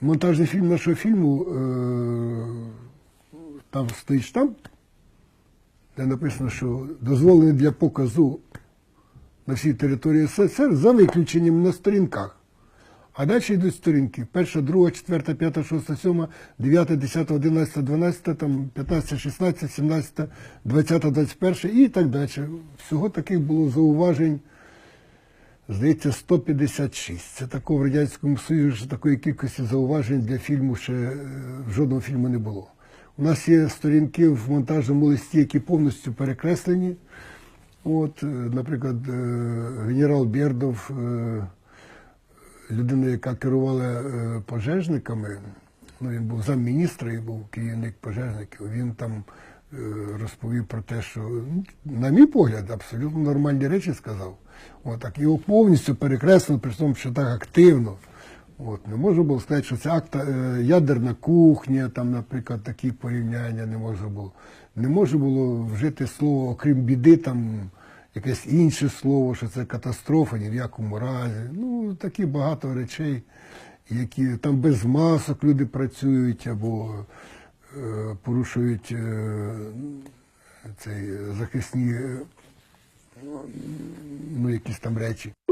монтажний фільм нашого фільму, е, там стоїть штамп, де написано, що дозволений для показу на всій території СССР за виключенням на сторінках. А далі йдуть сторінки. Перша, друга, четверта, п'ята, шоста, сьома, дев'ята, десята, одинадцята, дванадцята, там, п'ятнадцята, шістнадцята, сімнадцята, двадцята, двадцять перша і так далі. Всього таких було зауважень, здається, 156. Це такого в Радянському Союзі що такої кількості зауважень для фільму ще е, в жодного фільму не було. У нас є сторінки в монтажному листі, які повністю перекреслені. От, е, наприклад, е, генерал Бердов, людина, яка керувала пожежниками, ну, він був замміністра і був керівник пожежників, він там розповів про те, що, ну, на мій погляд, абсолютно нормальні речі сказав. От, так, його повністю перекреслено, при тому, що так активно. От, не можна було сказати, що це акт, е, ядерна кухня, там, наприклад, такі порівняння не можна було. Не можна було вжити слово, окрім біди, там якесь інше слово, що це катастрофа, ні в якому разі. Ну, такі багато речей, які там без масок люди працюють або е, порушують е, цей захисні е,